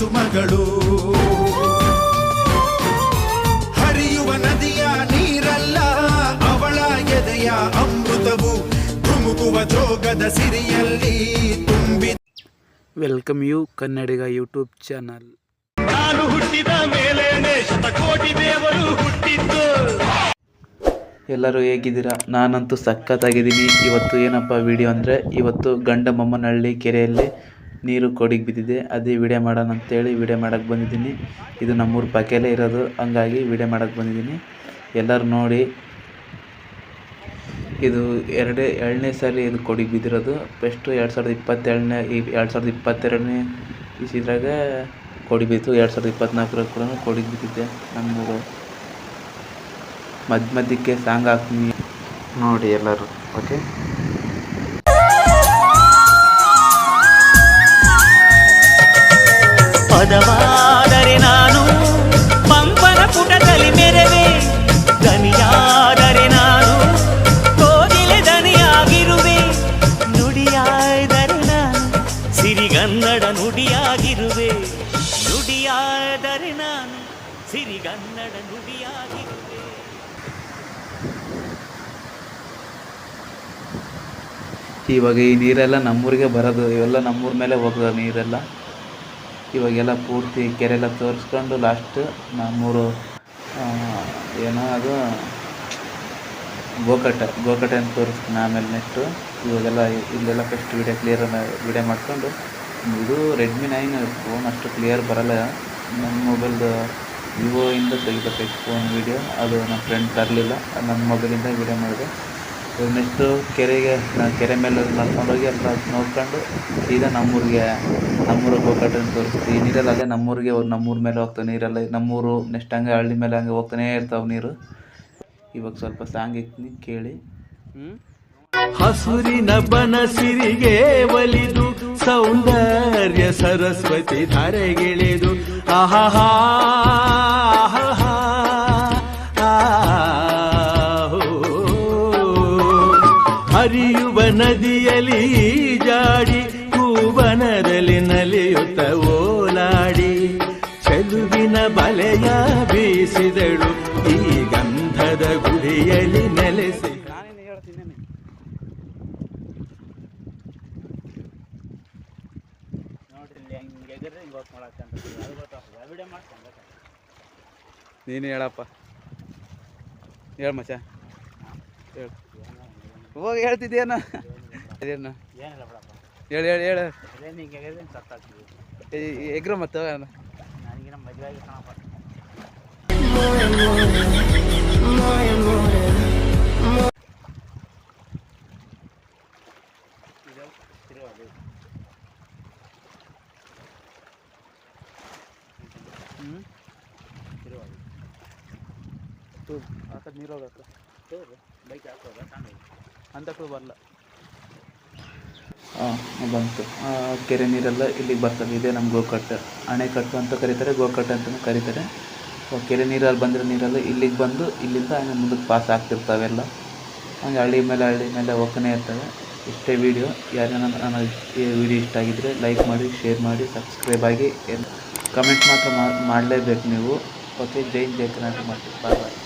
ಕುಸುಮಗಳು ಹರಿಯುವ ನದಿಯ ನೀರಲ್ಲ ಅವಳ ಎದೆಯ ಅಮೃತವು ಧುಮುಕುವ ಜೋಗದ ಸಿರಿಯಲ್ಲಿ ತುಂಬಿ welcome you Kannadiga YouTube channel. ನಾನು ಹುಟ್ಟಿದ ಮೇಲೇನೆ ಶತಕೋಟಿ ದೇವರು ಹುಟ್ಟಿದ್ದು. ಎಲ್ಲರೂ ಹೇಗಿದ್ದೀರಾ? ನಾನಂತೂ ಸಖತ್ತಾಗಿದ್ದೀನಿ. ಇವತ್ತು ಏನಪ್ಪ ವಿಡಿಯೋ ಅಂದರೆ ಇವತ್ತು ಗಂಡಮಮ್ಮನಹಳ್ಳಿ ಕೆರೆಯಲ್ಲಿ ನೀರು ಕೊಡಿಗೆ ಬಿದ್ದಿದೆ. ಅದೇ ವಿಡಿಯೋ ಮಾಡೋಣ ಅಂತೇಳಿ ವಿಡಿಯೋ ಮಾಡೋಕೆ ಬಂದಿದ್ದೀನಿ. ಇದು ನಮ್ಮೂರ ಪಕ್ಕದಲ್ಲೇ ಇರೋದು. ಹಂಗಾಗಿ ವಿಡಿಯೋ ಮಾಡೋಕೆ ಬಂದಿದ್ದೀನಿ. ಎಲ್ಲರೂ ನೋಡಿ. ಇದು ಎರಡೇ, ಎರಡನೇ ಸಾರಿ ಇದು ಕೊಡಿಗೆ ಬಿದ್ದಿರೋದು. ಫಸ್ಟು ಎರಡು ಸಾವಿರದ ಇಪ್ಪತ್ತೆರಡನೇ ಎರಡು ಸಾವಿರದ ಇಪ್ಪತ್ತೆರಡನೇ ಕೊಡಿ ಬಿತ್ತು. ಎರಡು ಸಾವಿರದ ಇಪ್ಪತ್ನಾಲ್ಕರಾಗ ಕೂಡ ಕೊಡಿಗೆ ಬಿದ್ದಿದೆ ನಮ್ಮೂರು ಮಧ್ಯ ಮಧ್ಯಕ್ಕೆ ಸಾಂಗ್ ಹಾಕ್ತೀನಿ. ನೋಡಿ ಎಲ್ಲರೂ ಓಕೆ ಪದವಾದರೆ ನಾನು ಪಂಪನ ಪುಟದಲ್ಲಿ ಮೆರವೆ. ದನಿಯಾದರೆ ನಾನು ಕೋಗಿಲೆ ದನಿಯಾಗಿರುವೆ ನುಡಿಯಾದರೆ ನಾನು ಸಿರಿಗನ್ನಡ ನುಡಿಯಾಗಿರುವೆ. ನುಡಿಯಾದರೆ ನಾನು ಸಿರಿಗನ್ನಡ ನುಡಿಯಾಗಿರುವೆ. ಇವಾಗ ಈ ನೀರೆಲ್ಲ ನಮ್ಮೂರಿಗೆ ಬರೋದು, ಇವೆಲ್ಲ ನಮ್ಮೂರ ಮೇಲೆ ಹೋಗೋದು ನೀರೆಲ್ಲ? ಇವಾಗೆಲ್ಲ ಪೂರ್ತಿ ಕೆರೆಲ್ಲ ತೋರಿಸ್ಕೊಂಡು ಲಾಸ್ಟ್ ನಮ್ಮೂರು ಏನೋ ಅದು ಗೋಕಟ್ಟ ಗೋಕಟ್ಟ ಅಂತ ತೋರಿಸ್ತೀನಿ ಆಮೇಲೆ ನೆಕ್ಸ್ಟು ಇವಾಗೆಲ್ಲ ಇಲ್ಲೆಲ್ಲ ಫಸ್ಟ್ ವೀಡಿಯೋ ಕ್ಲಿಯರ್ ವೀಡಿಯೋ ಮಾಡಿಕೊಂಡು ಇದು ರೆಡ್ಮಿ ನೈನ್ ಫೋನ್ ಅಷ್ಟು ಕ್ಲಿಯರ್ ಬರಲ್ಲ. ನನ್ನ ಮೊಬೈಲ್ದು ವಿವೋಯಿಂದ ತೆಗಿಬೇಕಾಯ್ತು ಫೋನ್ ವಿಡಿಯೋ ಅದು ನನ್ನ ಫ್ರೆಂಡ್ ತರಲಿಲ್ಲ. ನನ್ನ ಮೊಬೈಲಿಂದ ವಿಡಿಯೋ ಮಾಡಿದೆ. ನೆಕ್ಸ್ಟು ಕೆರೆಗೆ ನಾನು ಕೆರೆ ಮೇಲೆ ನಡ್ಕೊಂಡೋಗಿ ಎಲ್ಲ ನೋಡ್ಕೊಂಡು ಸೀದಾ ನಮ್ಮೂರಿಗೆ ನಮ್ಮೂರಿಗೆ ಅಂತ ತೋರಿಸ್ತೀವಿ. ಈ ನೀರೆಲ್ಲ ಅಲ್ಲೇ ನಮ್ಮೂರಿಗೆ ಹೋಗಿ ನಮ್ಮೂರ ಮೇಲೆ ಹೋಗ್ತಾವೆ ನೀರೆಲ್ಲ ನಮ್ಮೂರು ನೆಕ್ಸ್ಟ್ ಹಂಗೆ ಹಳ್ಳಿ ಮೇಲೆ ಹಂಗೆ ಹೋಗ್ತಾನೇ ಇರ್ತಾವೆ ನೀರು. ಇವಾಗ ಸ್ವಲ್ಪ ಸಾಂಗ್ ಇತ್ತು ಕೇಳಿ. ಹಸುರಿನ ಬನಸಿರಿಗೆ ಒಲಿದು ಸೌಂದರ್ಯ ಸರಸ್ವತಿ ಧರೆಗಿಳಿದು. ಆಹಾಹಾ! ಹರಿಯುವ ನದಿಯಲಿ ಜಾಡಿ ಕೂವನದಲ್ಲಿ ನಲಿಯುತ್ತ ಓಲಾಡಿ. ಚೆಲುವಿನ ಬಲೆಯ ಬೀಸಿದಳು ಈ ಗಂಧದ ಗುಡಿಯಲ್ಲಿ ನೆಲೆಸಿ. ನೀನು ಹೇಳಪ್ಪ. ಹೇಳ ಮಚ್ಚ. ಹೇಳು. ಹೋಗಿ ಹೇಳ್ತಿದ್ದೇನು ಅದೇನು? ಹೇಳು ಹೇಳು ಹೇಳು. ಎಗ್ರ ಮತ್ತೆ ನೀರು ಹೋಗಕ್ಕ ಬೈಕ್ ಹಾಕೋದ ಅಂತ ಕೂಡ ಬರಲ್ಲ ಹಾಂ ಬಂತು. ಕೆರೆ ನೀರೆಲ್ಲ ಇಲ್ಲಿಗೆ ಬರ್ತದೆ. ಇದೇ ನಮ್ಮ ಗೋಕಟ್ಟು ಅಣೆಕಟ್ಟು ಅಂತ ಕರೀತಾರೆ ಗೋಕಟ್ಟು ಅಂತಲೂ ಕರೀತಾರೆ. ಕೆರೆ ನೀರಲ್ಲಿ ಬಂದಿರೋ ನೀರೆಲ್ಲ ಇಲ್ಲಿಗೆ ಬಂದು ಇಲ್ಲಿಂದ ಹಂಗೆ ಮುಂದಕ್ಕೆ ಪಾಸ್ ಆಗ್ತಿರ್ತಾವೆಲ್ಲ ಹಂಗೆ ಹಳ್ಳಿ ಮೇಲೆ ಹಳ್ಳಿ ಮೇಲೆ ಹೋಗ್ತಾನೆ ಇರ್ತವೆ. ಇಷ್ಟೇ ವೀಡಿಯೋ ಯಾರೇನ ನನ್ನ ಈ ವಿಡಿಯೋ ಇಷ್ಟ ಆಗಿದ್ದರೆ ಲೈಕ್ ಮಾಡಿ ಶೇರ್ ಮಾಡಿ ಸಬ್ಸ್ಕ್ರೈಬ್ ಆಗಿ ಕಮೆಂಟ್ ಮಾತ್ರ ಮಾಡಲೇಬೇಕು ನೀವು. ಓಕೆ ಜೈ ಜೈ ಕರ್ನಾಟಕ. ಮಾಡ್ತೀವಿ ಬಾಯ್ ಬಾಯ್